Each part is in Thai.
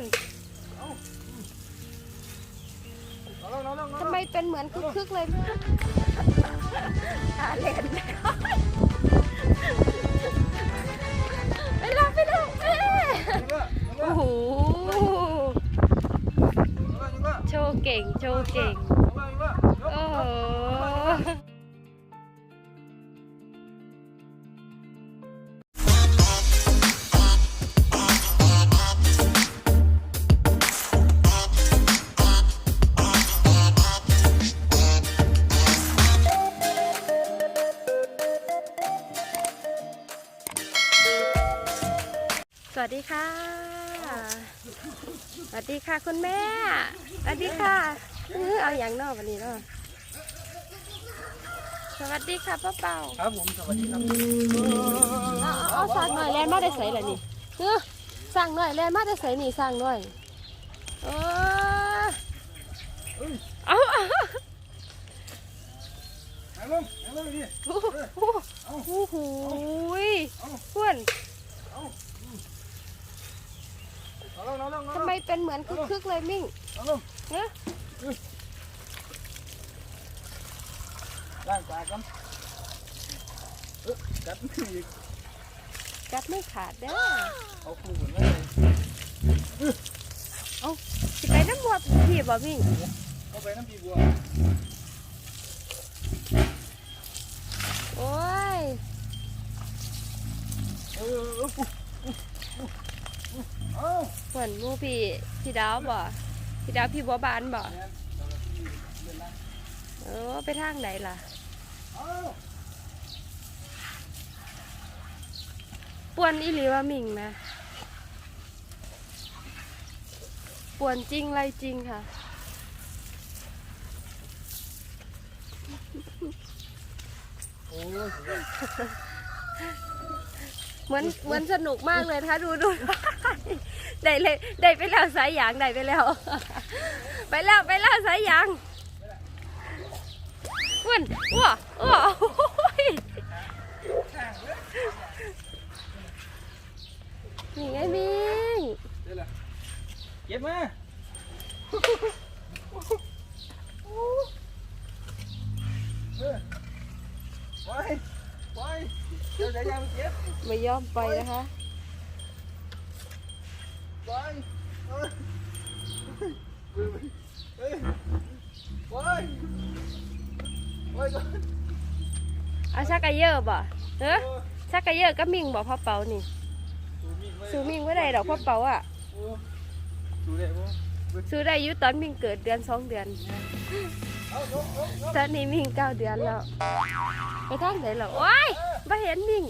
นเอาลงเอาลงเอาทำลงไมเป็นเหมือนคึกๆเลยหาเหรียญไปแล้วไปแล้วเอ้ยิงละยิงโอ้ละโหยิงละยิงละโชว์เก่ง โชว์เก่งยิงละยิงละโอ้โห วัสดีค่ะ สวัสดีค่ะคุณแม่ สวัสดีค่ะเออเอาอย่างนอกวันนี้เนาะ สวัสดีค่ะป้าเป่าครับผมสวัสดีครับเอาเอาเอาสั่งหน่อยแลนมาได้ใส่ละนี่เออสั่งหน่อยแลนมาได้ใส่นี่สั่งหน่อยเออเอาเอาเอาลงเอาลงดิโอ้โหโอ้โหยเพื่อน เอาลงเอาลงเอาล ทำงไมเป็นเหมือนคึกๆเลยมิ่งเอาลงเนอะล้างปากกันเออจับมืออีกกัดไม่ขาดเด้อเอาคู่เหมือนกันเลยสิไปน้ำบัวพี่บ่มิ่งเอาไปน้ำปีบัวโอ้ยเออเออปุ๊บเอา เหมือนหมูพี่พี่ดาวบ่พี่ดาวพี่บัวบานบ่เนี่ยเราที่เดินนะเออไปทางไหนล่ะเอาป่วนอีหลีว่ามิ่งนะป่วนจริงไรจริงค่ะโอ้ยสุดยอดเหมือนเหมือนสนุกมากเลยนะคะดูดู ได้เลยได้ไปแล้วสายยางได้ไปแล้ว ไปแล้วไปแล้วสายยางว้วนว้าว้าโอ้ยนี่ไงมิงเดี๋ยวล่ะเก็บมาเออไปไปเดี๋ยวจะยังเก็บไม่ยอมไปนะคะ ไปเอ้ยเฮ้ยไปไปก่อนเอาชักกะเยอะบ่เฮ้ชักกะเยอะก็มิงบอกพ่อเปานี่ซื้อมิงไม่ได้ดอกพ่อเปาอะดูได้ปะซื้อได้ยุตอนมิงเกิดเดือนสองเดือนตอนนี้มิงเก้าเดือนแล้ว ไปทางไหนเหรอโอ้ยไม่เห็นมิง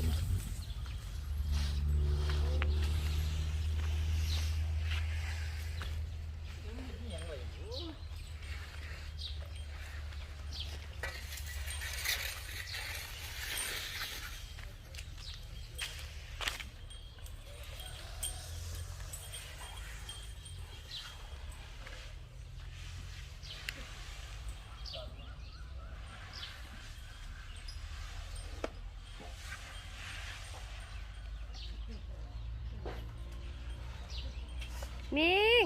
มิง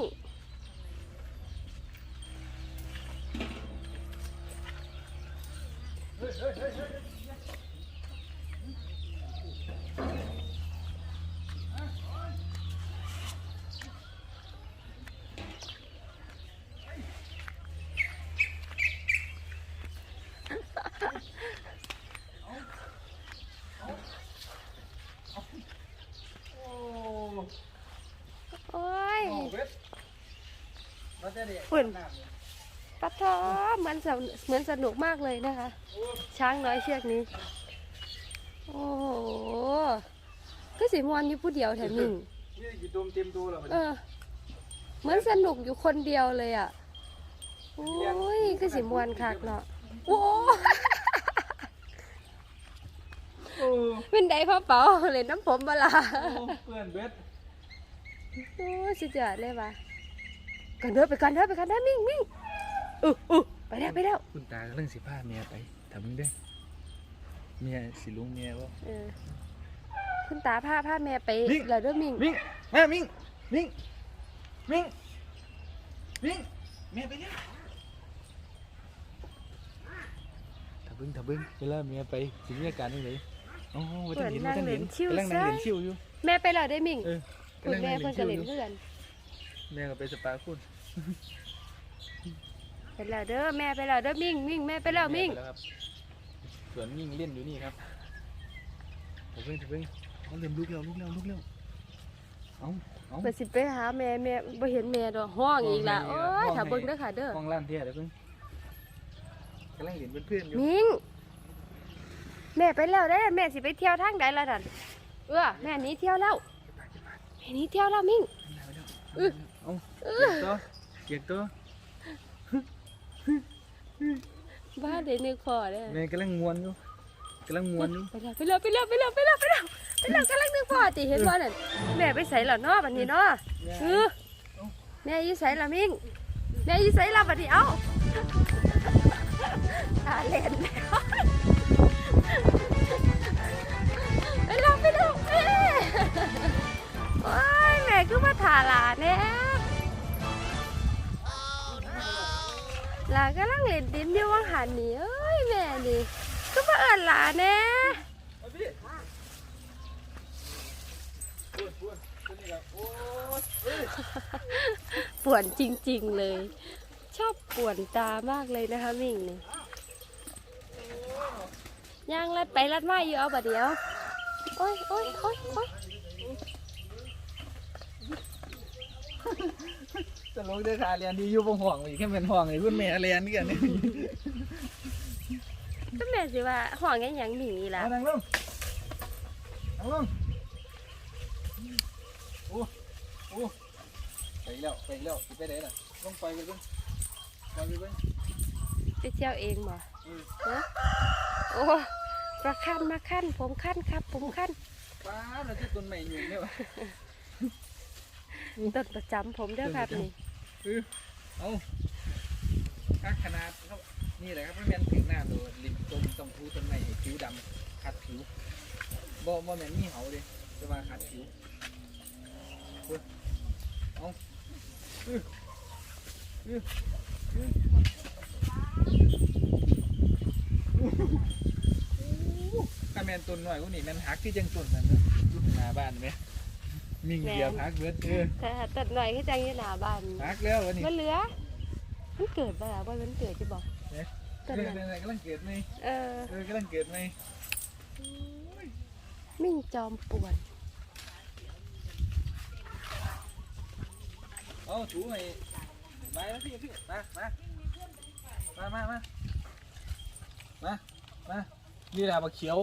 โอ้โอ้ยโหเว็บมาแต่เด็กฝุ่นน้ำเนี่ย ปะท้อเหมือนสนเหมือนสนุกมากเลยนะคะ ช้างน้อยเชือกนี้ โอ้โหก็สีมวนอยู่ผู้เดียวแถมมิงนี่กี่ตัวเต็มตัวแล้วมันเออเหมือนสนุกอยู่คนเดียวเลยอะโอ้ยคือสีมวนคักเนาะโอ้โอ้เป็นไดพ่อเป๋าเลยน้ำผมบลาเพื่อนเบ็ดโอ้ยสุดยอดเลยว่ะกันเด้อไปกันเด้อไปกันเด้อมิ่งมิ่ง อู้อู้ไปแล้วไปแล้วคุณตากำลังสิพาเมียไปทำมึงเด้อเมียสิลุงเมียบ่เออคุณตาพาพาแม่ไปมิ่งแล้วเด้อมิ่งมิงแม่มิงมิงมิ่งมิ่งแม่ไปเนี่ยถ้าเบิ้งถ้าเบิ้งเวลาแม่ไปสิมีอาการยังไงอ๋อว่าจะเห็นว่าจะเห็นกำลังนั่งเล่นชิวอยู่แม่ไปแล้วได้มิ่งเออคุณแม่เพิ่นก็เล่นอยู่เพื่อนแม่ก็ไปสปาคุณ ไปแล้วเด้อแม่ไปแล้วเด้อมิ่งมิ่งแม่ไปแล้วมิ่งไปครับส่วนมิ่งเล่นอยู่นี่ครับถ้าเบิ้งถ้าเบิ้งเขาเริ่มลุกแล้วลุกแล้วลุกแล้วเอาเอาเพิ่นสิไปหาแม่แม่บ่เห็นแม่ดอกห้องอีกละห้โอ้องแม่ยห้องถ้าเบิ่งแม่เด้อค่ะเด้อห้องล่างเที่ยเดี๋ยวเพิ่งกำลังเห็นเพื่อนๆอยู่มิ่งแม่ไปแล้วได้อแม่สิไปเที่ยวทางใดล่ะนั่นเออแม่หนี้เที่ยวแล้วแม่หนี้เที่ยวแล้วมิ่งอื้อเอาเกียกตัวเกียกตัว บ้าเดี๋ยวนึกพอเด้อแม่กำลังมวนอยู่กำลังมวนอยู่ไปแล้วไปแล้วไปแล้วไปแล้วไปแล้วไปแล้วไปแล้วกำลังนึกพอติเห็นบ่นั่นแม่ไปใส่แล้วเนาะบัดนี้เนาะเออแม่อยู่ใส่ละมิ่งแม่อยู่ใส่ละบัดนี้เอ้าตาเล่นแล้วไปแล้วไปแล้วแม่โอ้ยแม่คือมาถ่าหลานแน่ห ลานกำลังเล่นดินอยู่ว่างหันนี่เอ้ยแม่นี่ก็มาเอิ้นหลานแน่ป่วนจริงๆเลย ชอบป่วนตามากเลยนะคะมิ่งนี่ย่างลัดไปลัดมาอยู่เอาบัดเดียว โอ้ยโอ้ยโอ้ยโอ้ย ตลกเด้อค่ะเรียนดีอยู่บ่ห่วงอีกแค่เป็นห่วงไอ้เพื่อนแม่เรียนนี่กันนี่ก็แม่สิว่าห่วงยังหยังหนีล่ะเอานั่งลงนั่งลงโอ้โอ้ไปอีกแล้วไปอีกแล้วสิไปไหนล่ะลงไปไปเบิ่งไปไปเบิ่งไปเที่ยวเองบ่อืมนะโอ้ประคันมาขั้นผมขั้นครับ ผมขั้นป้าบแล้วที่ต้นใหม่อยู่เนี่ยวะ ต้นประจำผมเด้อครับนี่ คือเอาคักขนาดเขานี่แหละครับมันเป็นถึงหน้าตัวริมต้นต้องทูต้นใหม่ให้ผิวดำขัดผิวบ่บ่แม่นมีเหาเด้จะมาขัดผิวเอาอื้ออื้ออื้อถ้าแม่นต้นหน่อยกว่านี่แม่นหักที่จังต้นนั่นนะอยู่หน้าบ้านไหม มิ่งเหยียบหักเบิดเออแต่ตัดหน่อยคือจังอยู่หน้าบ้านหักแล้ววันนี้มันเหลือ มันเกิดบ่ล่ะบ่มันเกิดจะบอกเอ๊ะต้นเออนั้นเนี่ยกำลังเกิดไหมเออเออกำลังเกิดไหมมิ่งจอมป่วนเอาถูให้มาแล้วพี่พี่มามามามามามามานี่แหละบักเขียว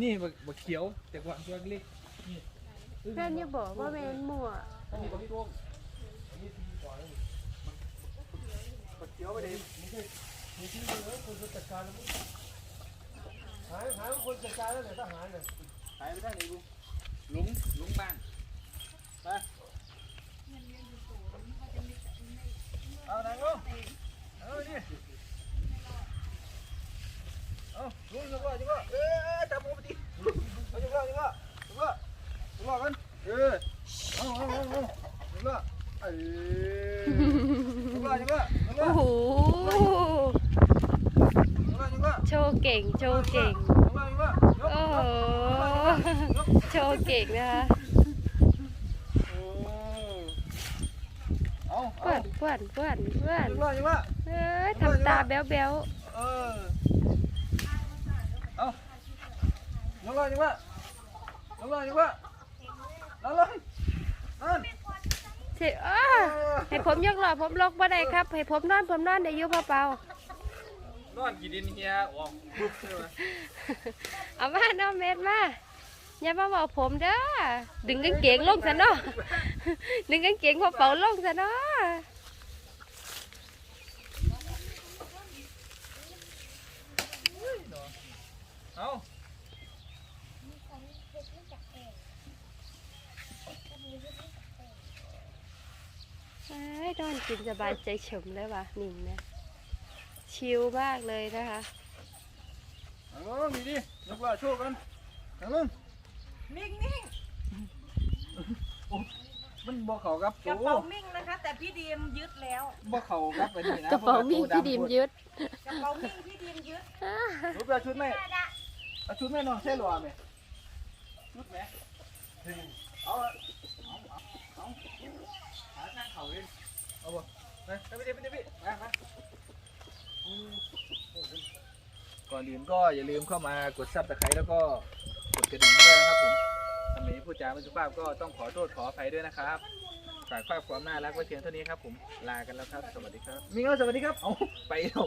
นี่บักบักเขียวแต่ก่อนตัวเล็ก นี่แม่นอย่าบอกว่าแม่นมั่วอันนี้บักพี่โต้งนี่ทีก่อนเลยบักเขียวไปเลยไม่ใช่มีที่เลยคนจัดการแล้วหายหายคนจัดการแล้วเนี่ยทหารเนี่ยหายไปทางไหนกูหลุงหลุงบ้านไปเอานางลงเอาดิเอาลุงจังก็จังก็เอ้ยจับมือไปดิเอาจังก็จังก็จังก็ จังก็กันเออเอาเอาเอาเอาจังก็เอ้จังก็จังก็จังก็โอ้โห จังก็จังก็โชว์เก่ง โชว์เก่ง จังก็จังก็โอ้โห โชว์เก่งนะคะเอาเพื่อนเพื่อนเพื่อนเพื่อนจังก็จังก็เอ้ยทำตาแบ๊วแบ๊วเออเอาจังก็จังก็จังก็จังก็ เอาเลยนั่นๆสิอ้าให้ผมยกหล่อผมลกบ่ได้ครับ ให้ผมนอนผมนอนได้อยู่เปล่านอนกี่ดินเฮียออกปุ๊บใช่ไหมๆเอามาเอาเม็ดมาอย่ามาบอกผมเด้อดึงกางเกงลงซะเนาะดึงกางเกงพอเป่าลงซะเนาะ เอา เอ้ย นอนกินสบายใจเฉมเลยว่ะนิ่งนะชิลมากเลยนะคะเอาลงดีดิยกว่าโชว์กันเอาลงนิ่งนิ่งมันบ่เขากับกระเป๋ามิ่งนะคะ แต่พี่ดีมยึดแล้วบ่เขากับอันนี้นะกระเป๋ามิ่งพี่ดิมยึดกระเป๋ามิ่งพี่ดีมยึดรูปเอาชุดไหมเอาชุดไหมน้องใช่หรอไหมชุดไหมเอาเอาเอาเอาหาทางเขาเลย เอาบ่ไปไปดิไปดิไปดิมามาก่อนอื่นก็อย่าลืมเข้ามากดซับสไครต์แล้วก็กดกระดิ่งด้วยนะครับผมทำนี้พูดจาไม่สุภาพก็ต้องขอโทษขออภัยด้วยนะครับฝากภาพความน่ารักไว้เพียงเท่านี้ครับผมลากันแล้วครับ สวัสดีครับมิงเอาสวัสดีครับเอาไปแล้ว